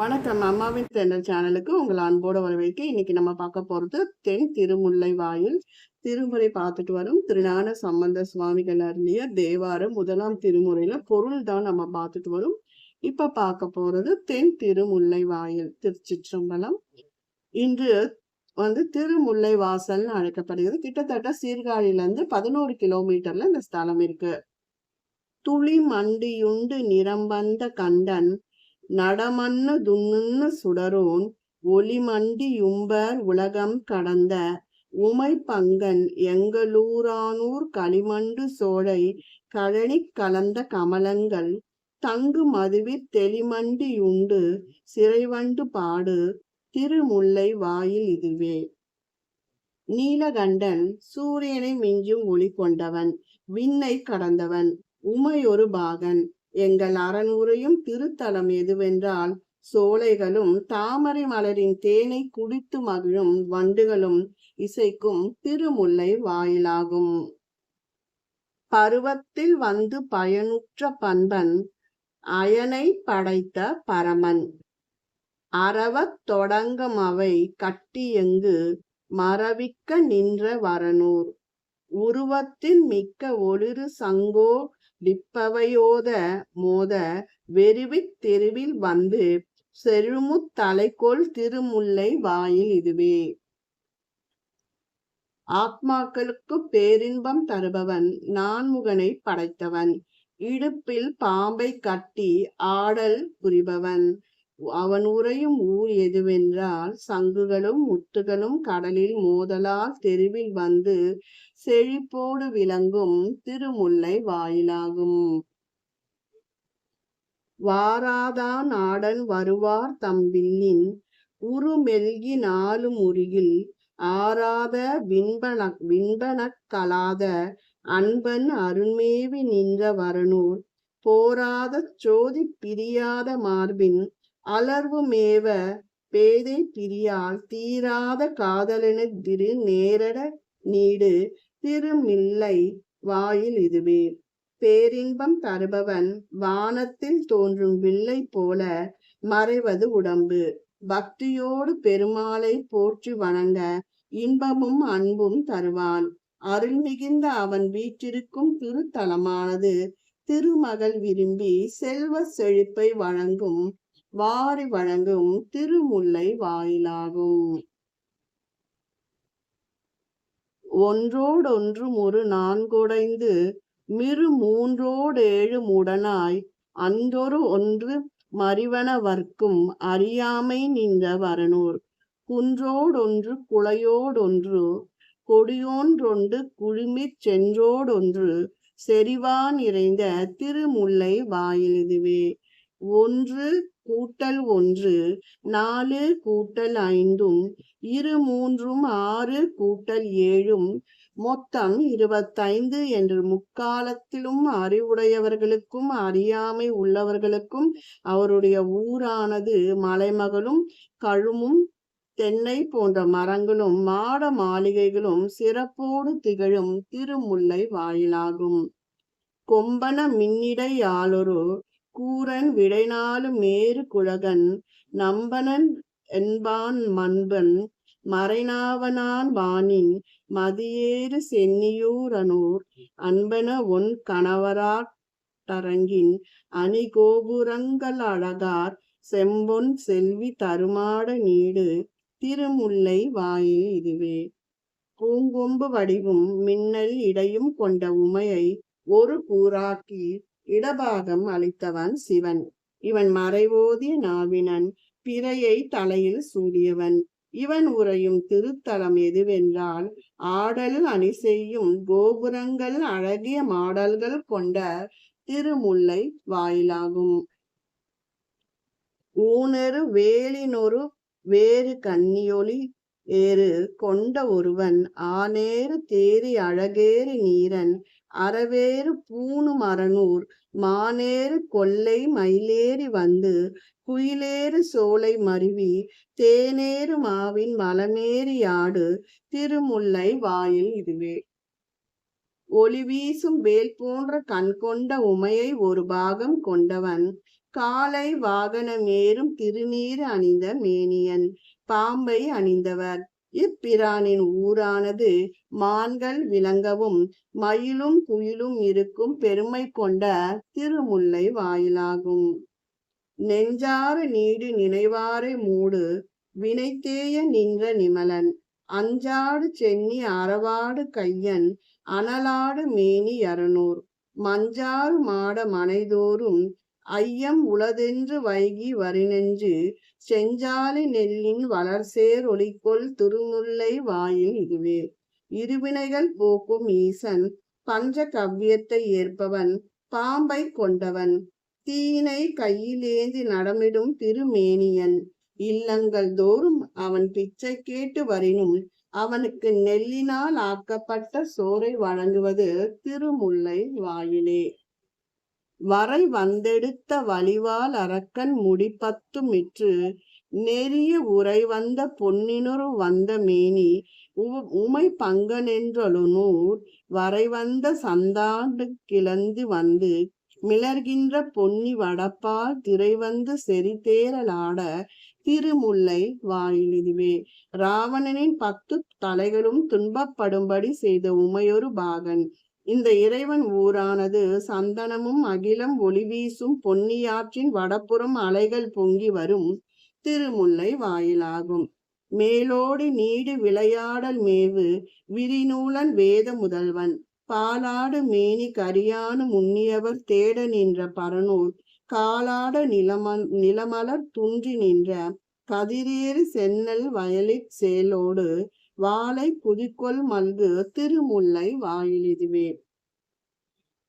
வணக்கம். அம்மாவின் தென்றல் சேனலுக்கு உங்களை அன்போடு வரவேற்க இன்னைக்கு நம்ம பார்க்க போறது தென் திருமுல்லை வாயில் திருமுறை பார்த்துட்டு வரும். திருஞான சம்பந்த சுவாமிகள் அருளிய தேவாரம் முதலாம் திருமுறையில பொருள் தான் நம்ம பார்த்துட்டு வரும். இப்ப பார்க்க போறது தென் திருமுல்லை வாயில் திருச்சிற்றம்பலம். இன்று வந்து திருமுல்லை வாசல்னு அழைக்கப்படுகிறது. கிட்டத்தட்ட சீர்காழியிலிருந்து பதினோரு கிலோமீட்டர்ல இந்த ஸ்தலம் இருக்கு. துளி மண்டியுண்டு நிறம்பந்த கண்டன் நடமன்னு துண்ணுன்னு சுடரோன் ஒளிமண்டியும்பர் உலகம் கடந்த உமை பங்கன் எங்களூரானூர் களிமண்டு சோழை கழனிக் கலந்த கமலங்கள் தங்கு மதுவி தெளிமண்டி உண்டு சிறைவண்டு பாடு திருமுல்லை வாயில் இதுவே. நீலகண்டன் சூரியனை மிஞ்சும் ஒளி கொண்டவன் விண்ணை கடந்தவன் உமையொரு பாகன் எங்கள் அறநூறையும் திருத்தலம் எதுவென்றால் சோலைகளும் தாமரை மலரின் தேனை குடித்து மகிழும் வண்டுகளும் இசைக்கும் திருமுல்லை வாயிலாகும். பருவத்தில் வந்து பயனுற்ற பண்பன் அயனை படைத்த பரமன். அறவத் தொடங்கும் அவை கட்டியெங்கு மரவிக்க நின்ற வரனூர். உருவத்தின் மிக்க ஒளிரு சங்கோ டிப்பவையோத மோத வெறிவித் தெருவில் வந்து செழுமுத் தலைக்கோள் திருமுல்லை வாயில் இதுவே. ஆத்மாக்களுக்கு பேரின்பம் தருபவன் நான்முகனை படைத்தவன் இடுப்பில் பாம்பை கட்டி ஆடல் புரிபவன். அவன் உரையும் ஊர் எதுவென்றால் சங்குகளும் முத்துகளும் கடலில் மோதலால் தெருவில் வந்து செழிப்போடு விளங்கும் திருமுல்லை வாயிலாகும். வாராதான் நாடல் வருவார் தம்பில்லின் உருமெல்கி நாலு முறியில் ஆராத விண்பன விண்பனக் கலாத அன்பன் அருண்மேவி நின்ற வரனூர் போராத சோதி பிரியாத மார்பின் அலர்வு மேவ பேதை பிரியால் தீராத காதலென திரு நேரட நீடு திருமில்லை வாயில் இதுவே. பேரின்பம் தருபவன் வானத்தில் தோன்றும் வில்லை போல மறைவது உடம்பு. பக்தியோடு பெருமாளை போற்றி வணங்க இன்பமும் அன்பும் தருவான். அருள் மிகுந்த அவன் வீற்றிருக்கும் திருத்தலமானது திருமகள் விரும்பி செல்வ செழிப்பை வழங்கும் வாரி வழங்கும் திருமுல்லை வாயிலாகும். ஒன்றோடொன்றும் ஒரு நான்குடைந்து மிரு மூன்றோடேழு முடனாய் அன்றொரு ஒன்று மறிவனவர்க்கும் அறியாமை நின்ற வரனூர். குன்றோடொன்று குளையோடொன்று கொடியோன்றொன்று குழுமிச் சென்றோடொன்று செறிவா நிறைந்த திருமுல்லை வாயில் இதுவே ஒன்று கூட்டல் ஒன்று நாலு கூட்டல் ஐந்தும் இரு மூன்றும் ஆறு கூட்டல் ஏழும் மொத்தம் இருபத்தைந்து என்று முக்காலத்திலும் அறிவுடையவர்களுக்கும் அறியாமை உள்ளவர்களுக்கும் அவருடைய ஊரானது மலைமகளும் கழுமும் தென்னை போன்ற மரங்களும் மாட மாளிகைகளும் சிறப்போடு திகழும் திருமுல்லை வாயிலாகும். கொம்பன மின்னிடை ஆளொரு கூரன் விடைநாளும் நேரு குழகன் நம்பனன் என்பான் மண்பன் மறைநாவனான் வானின் மதியேறு சென்னியூரனூர் அன்பன ஒன் கணவராட்டரங்கின் அணி கோபுரங்கள் அழகார் செம்பொன் செல்வி தருமாட நீடு திருமுல்லை வாயில் இதுவே. பூங்கொம்பு வடிவும் மின்னல் இடையும் கொண்ட உமையை ஒரு கூறாக்கி இடபாகம் அளித்தவன் சிவன். இவன் மறைவோதிய நாவினன் பிறையை தலையில் சூடியவன். இவன் உரையும் திருத்தலம் எதுவென்றால் ஆடல் அணி செய்யும் கோபுரங்கள் அழகிய மாடல்கள் கொண்ட திருமுல்லை வாயிலாகும். ஊனரு வேலினொரு வேறு கன்னியொளி ஏறு கொண்ட ஒருவன் ஆனேறு தேரி அழகேறி நீரன். அறவேறு பூணு மரனூர் மானேறு கொல்லை மயிலேறி வந்து குயிலேறு சோலை மருவி தேனேறு மாவின் மலமேறி ஆடு திருமுல்லை வாயில் இதுவே. ஒளி வீசும் வேல் போன்ற கண் கொண்ட உமையை ஒரு பாகம் கொண்டவன் காலை வாகனமேறும் திருநீர் அணிந்த மேனியன் பாம்பை அணிந்தவர். இப்பிரானின் ஊரானது மான்கள் விளங்கவும் மயிலும் குயிலும் இருக்கும் பெருமை கொண்ட திருமுல்லை வாயிலாகும். நெஞ்சார நீடு நினைவாரை மூடு வினைத்தேய நின்ற நிமலன். அஞ்சாடு சென்னி அறவாடு கையன் அனலாடு மேனி அறநூர். மஞ்சாறு மாட மனைதோறும் ஐயம் உளதென்று வைகி வரினென்று செஞ்சாலை நெல்லின் வளர்சேர் ஒளிக்கொள் திருமுல்லை வாயில் இதுவே. இருவினைகள் போக்கும் ஈசன் பஞ்ச கவ்யத்தை ஏற்பவன் பாம்பை கொண்டவன். தீனை கையிலேந்தி நடமிடும் திருமேனியன். இல்லங்கள் தோறும் அவன் பிச்சை கேட்டு வரினும் அவனுக்கு நெல்லினால் ஆக்கப்பட்ட சோறை வழங்குவது திருமுல்லை வாயிலே. வரை வந்தெடுத்த வலிவால் அரக்கன் முடிப்பத்து மிற்று நெறிய உரை வந்த பொன்னினொரு வந்த மேனி உமை பங்கனென்றொழுநூர் வரை வந்த சந்தாண்டு கிளந்து வந்து மிளர்கின்ற பொன்னி வடப்பால் திரை வந்து செறிதேரலாட திருமுல்லை வாயிலிதுவே. ராவணனின் பத்து தலைகளும் துன்பப்படும்படி செய்த உமையொரு பாகன் இந்த இறைவன் ஊரானது சந்தனமும் அகிலம் ஒளி வீசும் பொன்னியாற்றின் வடப்புறம் அலைகள் பொங்கி வரும் திருமுல்லை வாயிலாகும். மேலோடி நீடு விளையாடல் மேவு விரிநூலன் வேத முதல்வன். பாலாடு மேனி கரியானு முன்னியவர் தேட நின்ற பரனூர். காலாட நிலம நிலமலர் துன்றி நின்ற கதிரேறு சென்னல் வயலிற் சேலோடு வாழை புதிக்கொள் மல்கு திருமுல்லை வாயிலிதுவே.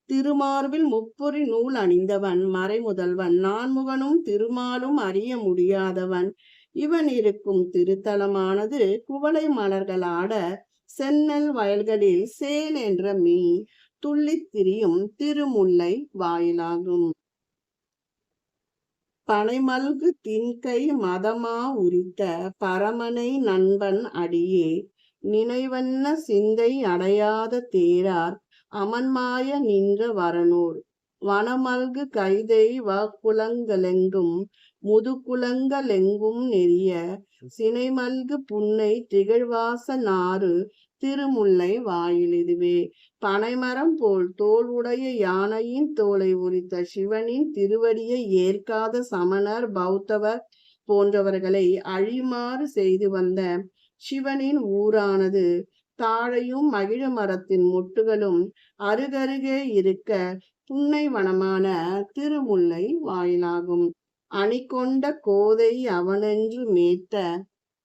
திருமார்பில் முப்புரி நூல் அணிந்தவன் மறைமுதல்வன் நான்முகனும் திருமாலும் அறிய முடியாதவன். இவன் இருக்கும் திருத்தலமானது குவளை மலர்களாட சென்னல் வயல்களில் சேல் என்ற மீன் துள்ளித் திரியும் திருமுல்லை வாயிலாகும். பனைமல்கு தின்கை மதமா உரித்த பரமனை நண்பன் அடியே. நினைவண்ண சிந்தை அடையாத தேரார் அமன்மாய நின்ற வரனூர். வனமல்கு கைதை வாக்குலங்களெங்கும் முதுகுலங்களெங்கும் நெறிய. சினைமல்கு புன்னை திகழ்வாச நாறு திருமுல்லை வாயில் இதுவே பனைமரம் போல் தோல் உடைய யானையின் தோலை உரித்த சிவனின் திருவடியை ஏற்காத சமணர் பௌத்தவர் போன்றவர்களை அழிமாறு செய்து வந்த சிவனின் ஊரானது தாழையும் மகிழ மரத்தின் முட்டுகளும் அருகருகே இருக்க புன்னை வனமான திருமுல்லை வாயிலாகும். அணிகொண்ட கோதை அவனென்று மேத்த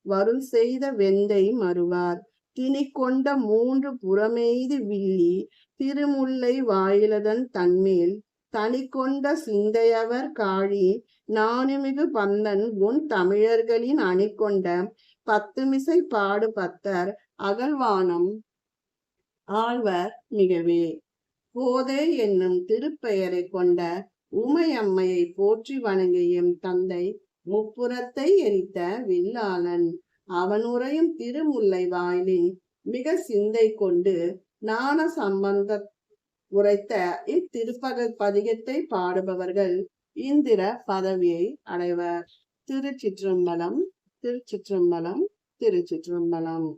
வருள் செய்த வெந்தை மறுவார். திணி கொண்ட மூன்று புறமெய்து வில்லி திருமுல்லை வாயிலதன் தன்மேல் தனி கொண்ட சிந்தையவர் காழி நானுமிகு பந்தன் உன் தமிழர்களின் அணி கொண்ட பத்துமிசை பாடு பத்தர் அகழ்வானம் ஆழ்வர் மிகவே. போதே என்னும் திருப்பெயரை கொண்ட உமையம்மையை போற்றி வணங்கியும் தந்தை முப்புறத்தை எரித்த வில்லாளன். அவன் உரையும் திருமுல்லை வாயிலின் மிக சிந்தை கொண்டு ஞான சம்பந்த உரைத்த இத்திருப்பக பதிகத்தை பாடுபவர்கள் இந்திர பதவியை அடைவர். திருச்சிற்றம்பலம் திருச்சிற்றம்பலம் திருச்சிற்றம்பலம்.